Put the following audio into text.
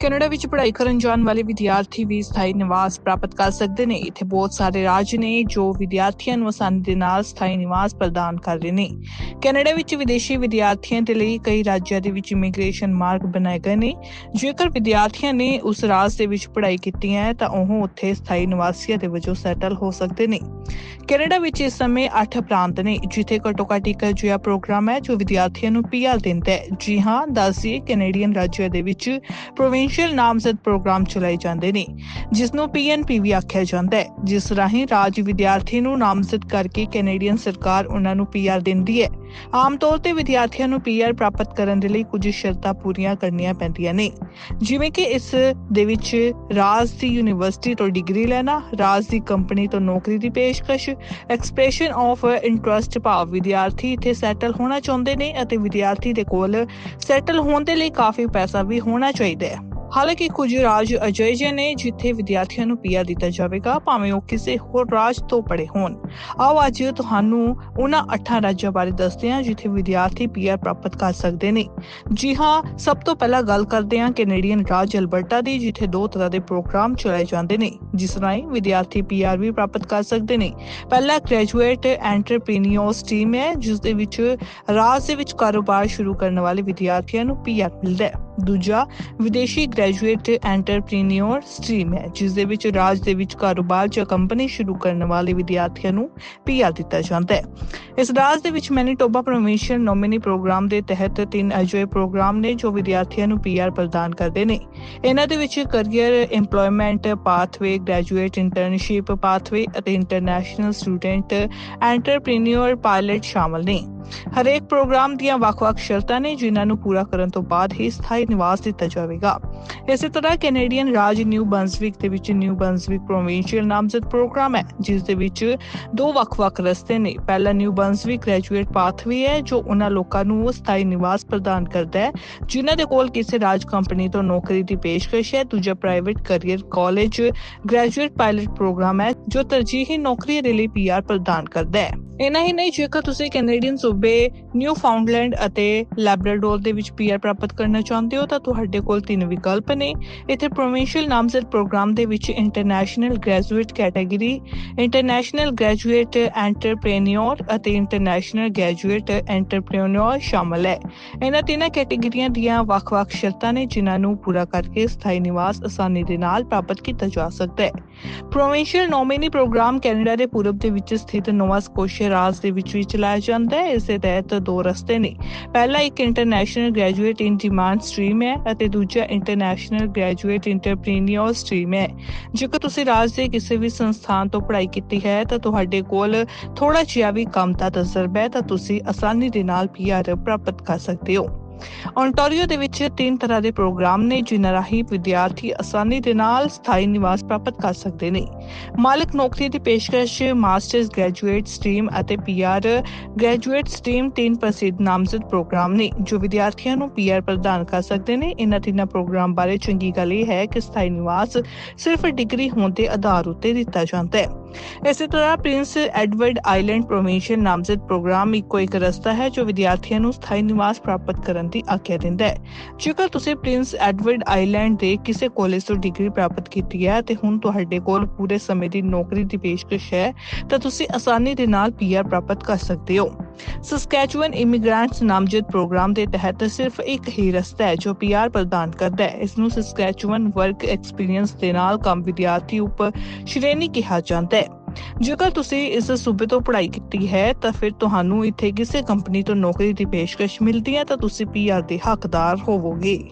Canada ਵਿੱਚ ਪੜ੍ਹਾਈ ਕਰਨ ਜਾਣ ਵਾਲੇ ਵਿਦਿਆਰਥੀ ਵੀ ਸਥਾਈ ਨਿਵਾਸ ਪ੍ਰਾਪਤ ਕਰ ਸਕਦੇ ਨੇ। ਇੱਥੇ ਬਹੁਤ ਸਾਰੇ ਰਾਜ ਨੇ ਜੋ ਵਿਦਿਆਰਥੀਆਂ ਨੂੰ ਆਸਾਨੀ ਦੇ ਨਾਲ ਸਥਾਈ ਨਿਵਾਸ ਪ੍ਰਦਾਨ ਕਰ ਰਹੇ ਨੇ। ਕੈਨੇਡਾ ਵਿੱਚ ਵਿਦੇਸ਼ੀ ਵਿਦਿਆਰਥੀਆਂ ਦੇ ਲਈ ਕਈ ਰਾਜਾਂ ਦੇ ਵਿੱਚ ਇਮੀਗ੍ਰੇਸ਼ਨ ਮਾਰਗ ਬਣਾਏ ਗਏ ਨੇ। ਜੇਕਰ ਵਿਦਿਆਰਥੀਆਂ ਨੇ ਉਸ ਰਾਜ ਦੇ ਵਿੱਚ ਪੜ੍ਹਾਈ ਕੀਤੀ ਹੈ, ਤਾਂ ਉਹ ਉੱਥੇ ਸਥਾਈ ਨਿਵਾਸੀਆਂ ਦੇ ਵਜੋਂ ਸੈਟਲ ਹੋ ਸਕਦੇ ਨੇ। ਕੈਨੇਡਾ ਵਿੱਚ ਇਸ ਸਮੇਂ 8 ਪ੍ਰਾਂਤ ਨੇ, ਜਿੱਥੇ ਘੱਟੋ ਘੱਟ ਇੱਕ ਅਜਿਹਾ ਪ੍ਰੋਗਰਾਮ ਹੈ ਜੋ ਵਿਦਿਆਰਥੀਆਂ ਨੂੰ ਪੀਆਰ ਦਿੰਦਾ ਹੈ। ਜੀ ਹਾਂ ਦੱਸੀਏ ਕੈਨੇਡੀਅਨ ਰਾਜਾਂ ਦੇ ਵਿੱਚ ਪ੍ਰੋਵਿੰਸ਼ੀਅਲ ਨਾਮਜ਼ਦ ਪ੍ਰੋਗਰਾਮ ਚਲਾਏ ਜਾਂਦੇ ਨੇ ਜਿਸ ਨੂੰ ਪੀਐਨਪੀ ਵੀ ਆਖਿਆ ਜਾਂਦਾ ਹੈ, ਜਿਸ ਰਾਹੀਂ ਰਾਜ ਵਿਦਿਆਰਥੀ ਨੂੰ ਨਾਮਜ਼ਦ ਕਰਕੇ ਕੈਨੇਡੀਅਨ ਸਰਕਾਰ ਉਹਨਾਂ ਨੂੰ ਪੀਆਰ ਦਿੰਦੀ ਹੈ। ਆਮ ਤੌਰ ਤੇ ਵਿਦਿਆਰਥੀਆਂ ਨੂੰ ਪੀਆਰ ਪ੍ਰਾਪਤ ਕਰਨ ਦੇ ਲਈ ਕੁਝ ਸ਼ਰਤਾਂ ਪੂਰੀਆਂ ਕਰਨੀਆਂ ਪੈਂਦੀਆਂ ਨੇ, ਜਿਵੇਂ ਕਿ ਇਸ ਦੇ ਵਿੱਚ ਰਾਜ ਦੀ ਯੂਨੀਵਰਸਿਟੀ ਤੋਂ ਡਿਗਰੀ ਲੈਣਾ, ਰਾਜ ਦੀ ਕੰਪਨੀ ਤੋਂ ਨੌਕਰੀ ਦੀ ਪੇਸ਼ਕਸ਼ ਐਕਸਪ੍ਰੈਸ਼ਨ ਆਫ ਇੰਟਰਸਟ ਭਾਵ ਵਿਦਿਆਰਥੀ ਇੱਥੇ ਸੈਟਲ ਹੋਣਾ ਚਾਹੁੰਦੇ ਨੇ ਅਤੇ ਵਿਦਿਆਰਥੀ ਦੇ ਕੋਲ ਸੈਟਲ ਹੋਣ ਦੇ ਲਈ ਕਾਫੀ ਪੈਸਾ ਵੀ ਹੋਣਾ ਚਾਹੀਦਾ ਹੈ। ਹਾਲਾਂਕਿ ਕੁਝ ਰਾਜ ਅਜਿਹੇ ਜਿਹੇ ਨੇ ਜਿੱਥੇ ਵਿਦਿਆਰਥੀਆਂ ਨੂੰ ਪੀਆਰ ਦਿੱਤਾ ਜਾਵੇਗਾ, ਭਾਵੇਂ ਉਹ ਕਿਸੇ ਹੋਰ ਰਾਜ ਤੋਂ ਪੜੇ ਹੋਣ। ਆਓ ਅੱਜ ਤੁਹਾਨੂੰ ਉਹਨਾਂ 8 ਰਾਜਾਂ ਬਾਰੇ ਦੱਸਦੇ ਹਾਂ ਜਿੱਥੇ ਵਿਦਿਆਰਥੀ ਪੀਆਰ ਪ੍ਰਾਪਤ ਕਰ ਸਕਦੇ ਨੇ। ਜੀ ਹਾਂ, ਸਭ ਤੋਂ ਪਹਿਲਾਂ ਗੱਲ ਕਰਦੇ ਹਾਂ ਕੈਨੇਡੀਅਨ ਰਾਜ ਅਲਬਰਟਾ ਦੀ, ਜਿੱਥੇ ਦੋ ਤਰ੍ਹਾਂ ਦੇ ਪ੍ਰੋਗਰਾਮ ਚਲਾਏ ਜਾਂਦੇ ਨੇ, ਜਿਸ ਰਾਹੀਂ ਵਿਦਿਆਰਥੀ ਪੀਆਰ ਵੀ ਪ੍ਰਾਪਤ ਕਰ ਸਕਦੇ ਨੇ। ਪਹਿਲਾ ਗ੍ਰੈਜੂਏਟ ਐਂਟਰਪ੍ਰੀਨਿਓਰ ਸਟ੍ਰੀਮ ਹੈ ਜਿਸ ਦੇ ਵਿੱਚ ਰਾਜ ਦੇ ਵਿੱਚ ਕਾਰੋਬਾਰ ਸ਼ੁਰੂ ਕਰਨ ਵਾਲੇ ਵਿਦਿਆਰਥੀਆਂ ਨੂੰ ਪੀਆਰ ਮਿਲਦਾ ਹੈ। ਦੂਜਾ, ਵਿਦੇਸ਼ੀ ਗ੍ਰੈਜੂਏਟ ਐਂਟਰਪ੍ਰੀਨਿਓਰ ਸਟ੍ਰੀਮ ਹੈ ਜਿਸ ਦੇ ਵਿੱਚ ਰਾਜ ਦੇ ਵਿੱਚ ਕਾਰੋਬਾਰ ਜਾਂ ਕੰਪਨੀ ਸ਼ੁਰੂ ਕਰਨ ਵਾਲੇ ਵਿਦਿਆਰਥੀਆਂ ਨੂੰ ਪੀਆਰ ਦਿੱਤਾ ਜਾਂਦਾ ਹੈ। ਇਸ ਰਾਜ ਦੇ ਵਿੱਚ ਮੈਨੀਟੋਬਾ ਪ੍ਰੋਵਿੰਸ਼ੀਅਲ ਨੋਮਿਨੀ ਪ੍ਰੋਗਰਾਮ ਦੇ ਤਹਿਤ ਤਿੰਨ ਅਜਿਹੇ ਪ੍ਰੋਗਰਾਮ ਨੇ ਜੋ ਵਿਦਿਆਰਥੀਆਂ ਨੂੰ ਪੀਆਰ ਪ੍ਰਦਾਨ ਕਰਦੇ ਨੇ। ਇਹਨਾਂ ਦੇ ਵਿੱਚ career employment pathway graduate internship pathway ਅਤੇ ਇੰਟਰਨੈਸ਼ਨਲ ਸਟੂਡੈਂਟ ਐਂਟਰਪ੍ਰੀਨਿਓਰ ਪਾਇਲਟ ਸ਼ਾਮਲ ਨੇ। ਹਰੇਕ ਪ੍ਰੋਗਰਾਮ ਦੀਆਂ ਵੱਖ-ਵੱਖ ਸ਼ਰਤਾਂ ਨੇ, ਜਿਨ੍ਹਾਂ ਨੂੰ ਪੂਰਾ ਕਰਨ ਤੋਂ ਬਾਅਦ ਹੀ ਸਥਾਈ ਨਿਵਾਸ ਦਿੱਤਾ ਜਾਵੇਗਾ। ਇਸੇ ਤਰ੍ਹਾਂ ਕੈਨੇਡੀਅਨ ਰਾਜ ਨਿਊ ਬਨਸਵਿਕ ਦੇ ਵਿੱਚ ਨਿਊ ਬਨਸਵਿਕ ਪ੍ਰੋਵਿੰਸ਼ੀਅਲ ਨਾਮਜ਼ਦ ਪ੍ਰੋਗਰਾਮ ਹੈ, ਜਿਸ ਦੇ ਵਿੱਚ ਦੋ ਵੱਖ-ਵੱਖ ਰਸਤੇ ਨੇ। ਪਹਿਲਾ ਨਿਊ ਬਨਸਵਿਕ ਗ੍ਰੈਜੂਏਟ ਪਾਥਵੇ ਹੈ, ਜੋ ਉਹਨਾਂ ਲੋਕਾਂ ਨੂੰ ਸਥਾਈ ਨਿਵਾਸ ਪ੍ਰਦਾਨ ਕਰਦਾ ਹੈ, ਜਿਨ੍ਹਾਂ ਦੇ ਕੋਲ ਕਿਸੇ ਰਾਜ ਕੰਪਨੀ ਤੋਂ ਨੌਕਰੀ ਦੀ ਪੇਸ਼ਕਸ਼ ਹੈ। ਦੂਜਾ private career college graduate pilot programme ਹੈ, ਜੋ ਤਰਜੀਹੀ ਨੌਕਰੀ ਦੇ ਲਈ ਪੀਆਰ ਪ੍ਰਦਾਨ ਕਰਦਾ ਹੈ। ਇਨਾ ਹੀ ਨਹੀਂ, ਜੇਕਰ ਤੁਸੀਂ ਕੈਨੇਡੀਅਨ ਸੂਬੇ ਨਿਊ ਫਾਊਂਡਲੈਂਡ ਅਤੇ ਲੈਬਰਾਡੋਰ ਦੇ ਵਿੱਚ ਪੀਆਰ ਪ੍ਰਾਪਤ ਕਰਨਾ ਚਾਹੁੰਦੇ ਹੋ, ਤਾਂ ਤੁਹਾਡੇ ਕੋਲ ਤਿੰਨ ਵਿਕਲਪ ਨੇ। ਇੱਥੇ ਪ੍ਰੋਵਿੰਸ਼ੀਅਲ ਨਾਮਜ਼ਦ ਪ੍ਰੋਗਰਾਮ ਦੇ ਵਿੱਚ international graduate category international graduate entrepreneur ਅਤੇ ਇੰਟਰਨੈਸ਼ਨਲ ਗ੍ਰੈਜੂਏਟ ਐਂਟਰਪ੍ਰੀਨਿਓਰ ਸ਼ਾਮਲ ਹੈ। ਇਹਨਾਂ ਤਿੰਨਾਂ ਕੈਟਾਗਰੀਆਂ ਦੀਆਂ ਵੱਖ-ਵੱਖ ਸ਼ਰਤਾਂ ਨੇ, ਜਿਨ੍ਹਾਂ ਨੂੰ ਪੂਰਾ ਕਰਕੇ ਸਥਾਈ ਨਿਵਾਸ ਆਸਾਨੀ ਦੇ ਨਾਲ ਪ੍ਰਾਪਤ ਕੀਤਾ ਜਾ ਸਕਦਾ ਹੈ। ਪ੍ਰੋਵਿੰਸ਼ੀਅਲ ਨੋਮਿਨੀ ਪ੍ਰੋਗਰਾਮ ਕੈਨੇਡਾ ਦੇ ਪੂਰਬ ਦੇ ਵਿੱਚ ਸਥਿਤ ਨੋਵਾ ਸਕੋਸ਼ੀਆ ਰਾਜ ਦੇ ਵਿੱਚ ਵੀ ਚਲਾਇਆ ਜਾਂਦਾ ਹੈ। ਇਸ ਦੇ ਤਹਿਤ ਦੋ ਰਸਤੇ ਨੇ। ਪਹਿਲਾ ਇੱਕ international graduate in demand stream ਹੈ ਅਤੇ ਦੂਜਾ ਇੰਟਰਨੈਸ਼ਨਲ ਗ੍ਰੈਜੂਏਟ ਇੰਟਰਪ੍ਰੀਨਿਓਰ ਸਟਰੀਮ ਹੈ। ਜੇਕਰ ਤੁਸੀਂ ਰਾਜ ਦੇ ਕਿਸੇ ਵੀ ਸੰਸਥਾਨ ਤੋਂ ਪੜ੍ਹਾਈ ਕੀਤੀ ਹੈ, ਤਾਂ ਤੁਹਾਡੇ ਕੋਲ ਥੋੜਾ ਜਿਹਾ ਵੀ ਕੰਮ ਦਾ ਤਜਰਬਾ ਹੈ, ਤਾਂ ਤੁਸੀਂ ਆਸਾਨੀ ਦੇ ਨਾਲ ਪੀਆਰ ਪ੍ਰਾਪਤ ਕਰ ਸਕਦੇ ਹੋ। ਓਨਟਾਰੀਓ ਦੇ ਵਿੱਚ ਤਿੰਨ ਤਰ੍ਹਾਂ ਦੇ ਪ੍ਰੋਗਰਾਮ ਨੇ, ਜਿਨ੍ਹਾਂ ਰਾਹੀਂ ਵਿਦਿਆਰਥੀ ਆਸਾਨੀ ਦੇ ਨਾਲ ਸਥਾਈ ਨਿਵਾਸ ਪ੍ਰਾਪਤ ਕਰ ਸਕਦੇ ਨੇ। ਮਾਲਕ ਨੌਕਰੀ ਦੀ ਪੇਸ਼ਕਸ਼, ਮਾਸਟਰਸ ਗ੍ਰੈਜੂਏਟ ਸਟਰੀਮ ਅਤੇ ਪੀਆਰ ਗ੍ਰੈਜੂਏਟ ਸਟਰੀਮ ਤਿੰਨ ਪ੍ਰਸਿੱਧ ਨਾਮਜ਼ਦ ਪ੍ਰੋਗਰਾਮ ਨੇ, ਜੋ ਵਿਦਿਆਰਥੀਆਂ ਨੂੰ ਪੀਆਰ ਪ੍ਰਦਾਨ ਕਰ ਸਕਦੇ ਨੇ। ਇਹਨਾਂ ਤਿੰਨਾਂ ਪ੍ਰੋਗਰਾਮ ਬਾਰੇ ਚੰਗੀ ਗੱਲ ਇਹ ਹੈ ਕਿ ਸਥਾਈ ਨਿਵਾਸ ਸਿਰਫ ਡਿਗਰੀ ਹੋਣ ਦੇ ਆਧਾਰ ਉੱਤੇ ਦਿੱਤਾ ਜਾਂਦਾ ਹੈ। ਇਸੇ ਤਰ੍ਹਾਂ ਪ੍ਰਿੰਸ ਐਡਵਰਡ ਆਈਲੈਂਡ ਪ੍ਰੋਵਿੰਸ਼ੀਅਲ ਨਾਮਜ਼ਦ ਪ੍ਰੋਗਰਾਮ ਇੱਕੋ ਇੱਕ ਰਸਤਾ ਹੈ ਜੋ ਵਿਦਿਆਰਥੀਆਂ ਨੂੰ ਸਥਾਈ ਨਿਵਾਸ ਪ੍ਰਾਪਤ ਕਰਨ ਦੀ ਆਗਿਆ ਦਿੰਦਾ ਹੈ। ਜੇਕਰ ਤੁਸੀਂ ਪ੍ਰਿੰਸ ਐਡਵਰਡ ਆਈਲੈਂਡ ਦੇ ਕਿਸੇ ਕਾਲਜ ਤੋਂ ਡਿਗਰੀ ਪ੍ਰਾਪਤ ਕੀਤੀ ਹੈ ਤੇ ਹੁਣ ਤੁਹਾਡੇ ਕੋਲ ਪੂਰੇ ਸਮੇਂ ਦੀ ਨੌਕਰੀ ਦੀ ਪੇਸ਼ਕਸ਼ ਹੈ, ਤਾਂ ਤੁਸੀਂ ਆਸਾਨੀ ਦੇ ਨਾਲ ਪੀਆਰ ਪ੍ਰਾਪਤ ਕਰ ਸਕਦੇ ਹੋ। ਸਸਕੈਚੁਅਨ ਇਮੀਗ੍ਰੈਂਟਸ ਨਾਮਜ਼ਦ ਪ੍ਰੋਗਰਾਮ ਦੇ ਤਹਿਤ ਸਿਰਫ ਇੱਕ ਹੀ ਰਸਤਾ ਹੈ ਜੋ ਪੀਆਰ ਪ੍ਰਦਾਨ ਕਰਦਾ ਹੈ। ਇਸ ਨੂੰ ਸਸਕੈਚੁਅਨ ਵਰਕ ਐਕਸਪੀਰੀਅੰਸ ਦੇ ਨਾਲ ਕੰਮ ਵਿਦਿਆਰਥੀ ਉਪ ਸ਼੍ਰੇਣੀ ਕਿਹਾ ਜਾਂਦਾ ਹੈ। ਜੇਕਰ ਤੁਸੀਂ ਇਸ ਸੂਬੇ ਤੋਂ ਪੜ੍ਹਾਈ ਕੀਤੀ ਹੈ, ਤਾਂ ਫਿਰ ਤੁਹਾਨੂੰ ਇੱਥੇ ਕਿਸੇ ਕੰਪਨੀ ਤੋਂ ਨੌਕਰੀ ਦੀ ਪੇਸ਼ਕਸ਼ ਮਿਲਦੀ ਹੈ, ਤਾਂ ਤੁਸੀਂ ਪੀਆਰ ਦੇ ਹੱਕਦਾਰ ਹੋਵੋਗੇ।